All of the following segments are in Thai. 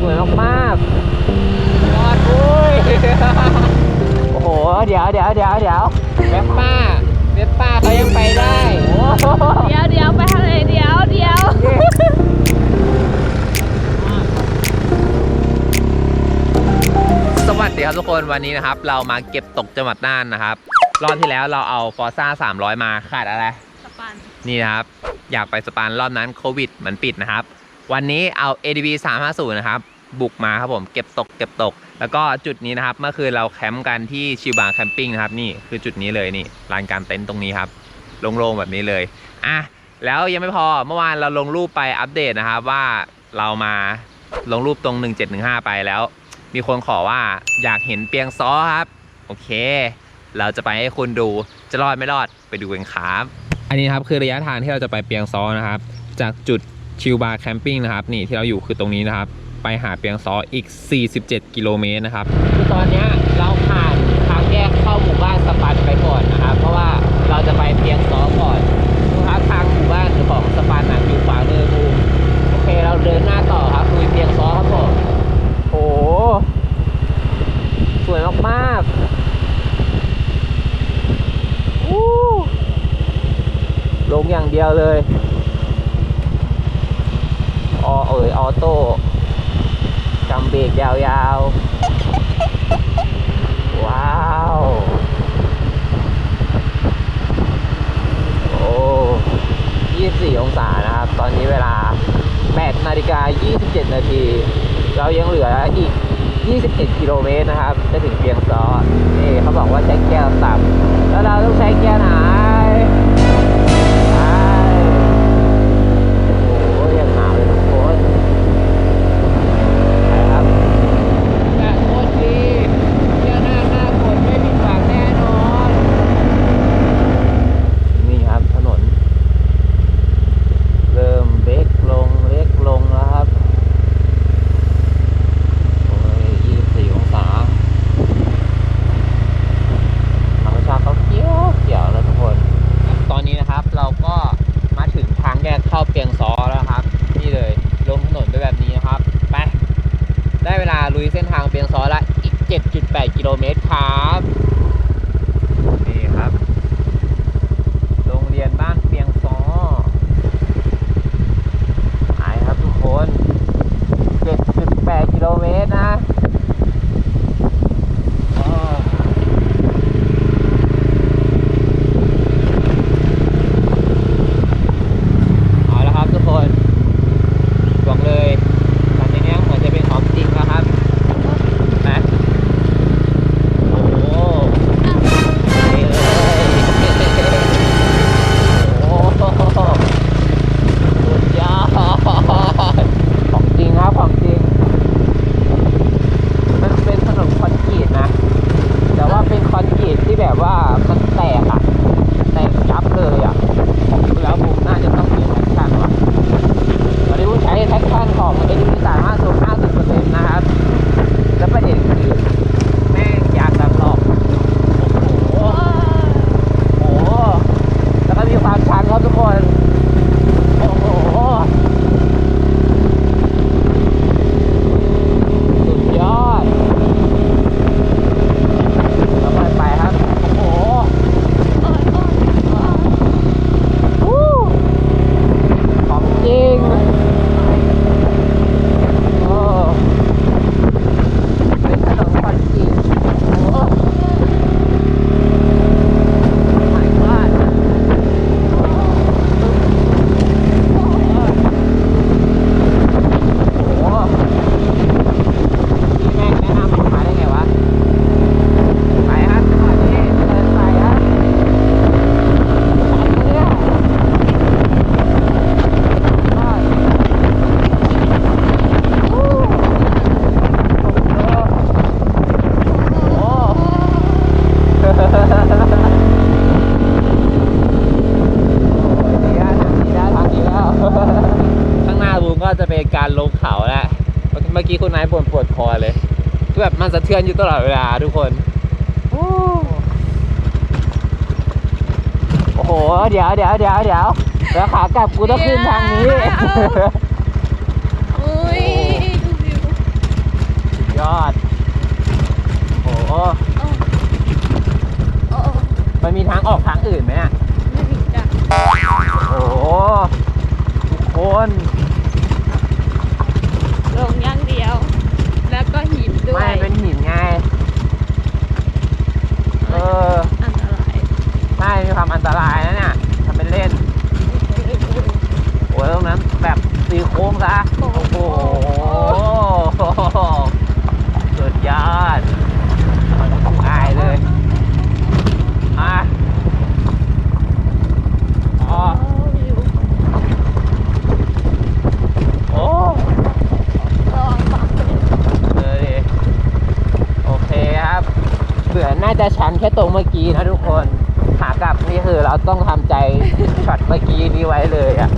สวยมากๆยอดอุ้ยโอ้โห เดี๋ยวเดี๋ยวเดี๋ยวเดี๋ยวเว็บป้าเว็บป้าเขายังไปได้โอ้โหเดี๋ยวเดี๋ยวไปทางไหนเดี๋ยวเดี๋ยวสวัสดีครับทุกคนวันนี้นะครับ เรามาเก็บตกจังหวัดน่านนะครับ รอบที่แล้วเราเอาฟอร์ซ่า300 มาขาดอะไร สปันนี่นะครับ อยากไปสปานรอบนั้นโควิด มันปิดนะครับ วันนี้เอา ADB 350 นะครับ บุกมาครับผม เก็บตกเก็บตก แล้วก็จุดนี้นะครับ เมื่อคืนเราแคมป์กันที่ชิวบางแคมปิ้งนะครับ นี่คือจุดนี้เลยนี่ลานการเต็นท์ตรงนี้ครับโล่งๆแบบนี้เลย อะ แล้วยังไม่พอ เมื่อวานเราลงรูปไปอัปเดตนะครับว่าเรามาลงรูปตรง 1715 ไปแล้ว มีคนขอว่าอยากเห็นเปียงซ้อครับ โอเค เราจะไปให้คุณดู จะรอดไม่รอดไปดูกันครับ อันนี้ครับคือระยะทางที่เราจะไปเปียงซ้อนะครับ จากจุด ชิลบาร์แคมปิ้งนะครับนี่ที่เราอยู่คือตรงนี้นะครับ ไปหาเปียงซออีก 47 กิโลเมตรนะครับคือตอนนี้เราผ่านทางแยกเข้าหมู่บ้านสปันไปก่อนนะครับ เพราะว่าเราจะไปเปียงซอก่อนดูครับทางหมู่บ้านของสปันนะอยู่ขวามือบูมโอเคเราเดินหน้าต่อครับลุยเปียงซ้อครับผมโอ้โหสวยมากๆอู้ลงอย่างเดียวเลย ออเอยออโต้กำเบรกยาวๆ ว้าว โอ้24 องศานะครับ ตอนนี้เวลา 8 นาฬิกา 7 นาที เรายังเหลืออีก21กิโลเมตรนะครับ จะถึงเพียงซอนี่เขาบอกว่าใช้แก้วต่ำแล้วเราต้องใช้แก้วหนา ก็จะเป็นการลงเขาแล้วเมื่อกี้คุณนายปวดปวดคอเลยคือแบบมันสะเทือนอยู่ตลอดเวลาทุกคนโอ้โหเดี๋ยวเดี๋ยวเดี๋ยวเดี๋ยวแล้วขากลับกูต้องขึ้นทางนี้ เผื่อน่าจะชันแค่ตรงเมื่อกี้นะทุกคนขากลับนี่คือเราต้องทำใจช็อตเมื่อกี้นี้ไว้เลยอะ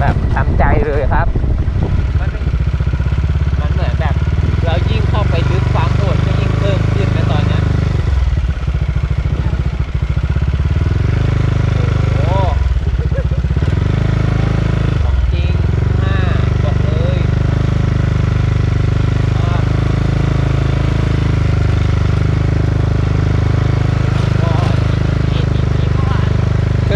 แบบทำใจเลยครับ มันเหมือนแบบ เรายิ่งเข้าไปลึกความโหดก็ยิ่งเพิ่มขึ้นนะ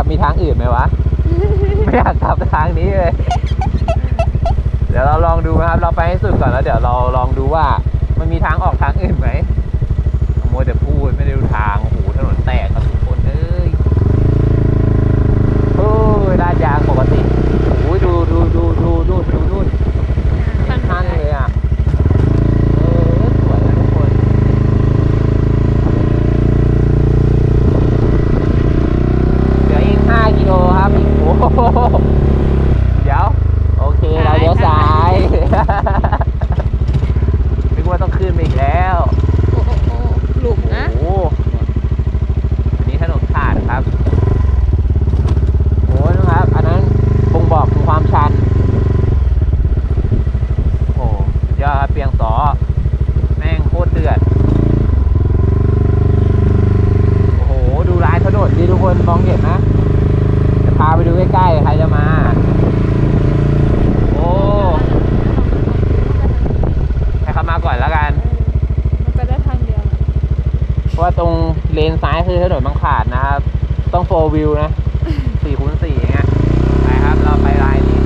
ับมีทางอื่นไหมวะ ไม่อยากกลับทางนี้เลย เดี๋ยวเราลองดูนะครับ เราไปให้สุดก่อนแล้ว เดี๋ยวเราลองดูว่า มันมีทางออกทางอื่นไหมโมแต่พูดไม่ได้ดูทางโอ้ถนนแตกครับทุกคนเอ้ยโอ้ยลาดยางปกติโอ้ยดูดูดูดูดูดูนู่นทางเลย ว่าตรงเลนซ้ายคือถนนบางขาดนะครับ ต้องโฟวิวนะสี่คูณสี่เงี้ยนะครับ เราไปไลน์นี้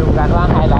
ดูกันว่าไฮไลท์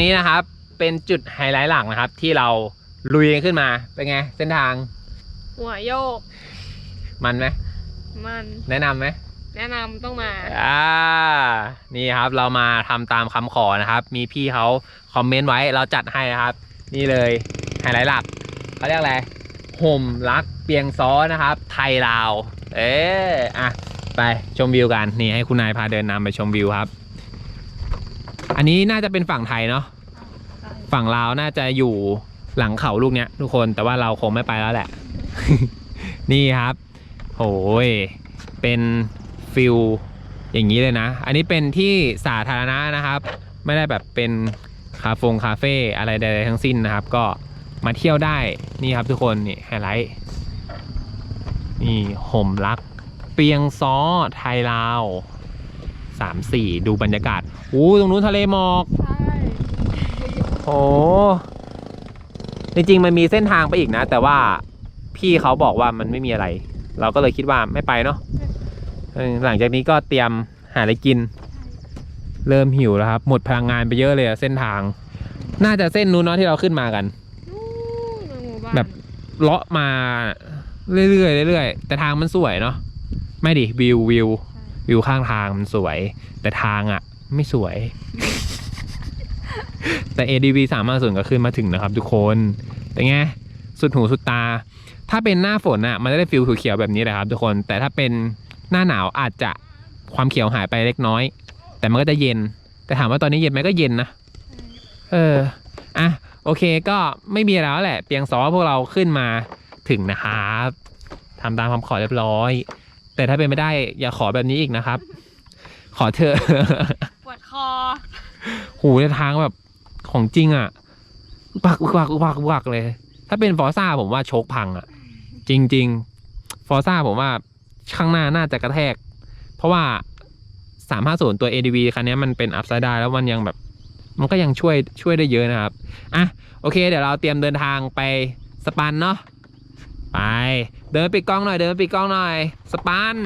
นี้นะครับ เป็นจุดไฮไลท์หลักนะครับ ที่เราลุยกันขึ้นมา เป็นไง เส้นทาง หัวโยก มันไหมมันแนะนำไหมแนะนำต้องมาอ่านี่ครับเรามาทำตามคำขอนะครับ มีพี่เขาคอมเมนต์ไว้เราจัดให้นะครับ นี่เลยไฮไลท์หลักเขาเรียกอะไรห่มรักเปียงซ้อนะครับ ไทยลาว เอ๊อะไปชมวิวกัน นี่ให้คุณนายพาเดินนำไปชมวิวครับ อันนี้น่าจะเป็นฝั่งไทยเนาะฝั่งลาวน่าจะอยู่หลังเขาลูกเนี้ยทุกคนแต่ว่าเราคงไม่ไปแล้วแหละ นี่ครับโอ้ยเป็นฟิลอย่างนี้เลยนะ อันนี้เป็นที่สาธารณะนะครับ ไม่ได้แบบเป็นคาเฟงคาเฟ่อะไรใดๆทั้งสิ้นนะครับ ก็มาเที่ยวได้นี่ครับทุกคนนี่ไฮไลท์นี่ห่มรัก เปียงซ้อไทยลาวสามสี่ดูบรรยากาศ อู้ตรงนู้นทะเลหมอกใช่โอ้จริงๆมันมีเส้นทางไปอีกนะ แต่ว่าพี่เขาบอกว่ามันไม่มีอะไร เราก็เลยคิดว่าไม่ไปเนาะเออหลังจากนี้ก็เตรียมหาอะไรกิน เริ่มหิวแล้วครับ หมดพลังงานไปเยอะเลยอะเส้นทาง น่าจะเส้นนู้นเนาะที่เราขึ้นมากันนู่นหมู่บ้านแบบเลาะมาเรื่อยๆเรื่อยๆแต่ทางมันสวยเนาะไม่ดิวิววิววิวข้างทางมันสวย แต่ทางอะ่ะ ไม่สวย แต่ ADV สามารถส่วนก็ขึ้นมาถึงนะครับทุกคนเป็นไงสุดหูสุดตา ถ้าเป็นหน้าฝนอะ มันจะได้ฟิลเขียวแบบนี้แหละครับทุกคน แต่ถ้าเป็นหน้าหนาวอาจจะความเขียวหายไปเล็กน้อย แต่มันก็จะเย็น แต่ถามว่าตอนนี้เย็นไหมก็เย็นนะ เออ อะ โอเคก็ไม่มีแล้วแหละเปียงซอพวกเราขึ้นมาถึงนะครับทำตามคำขอเรียบร้อย แต่ถ้าเป็นไม่ได้อย่าขอแบบนี้อีกนะครับ ขอเถอ คอ หูในทางแบบของจริงอะอุบักอุบักอุบักบักเลย ถ้าเป็นฟอร์ซ่าผมว่าโชคพังอะ จริง ๆ ฟอร์ซ่าผมว่าข้างหน้าน่าจะกระแทก เพราะว่า350ตัว ADV คันนี้มันเป็นอัพไซด์ได้แล้วมันยังแบบ มันก็ยังช่วยช่วยได้เยอะนะครับ อะ โอเค เดี๋ยวเราเตรียมเดินทางไปสปันเนาะไป เดินปิดกล้องหน่อย เดินปปิดกล้องหน่อย สปัน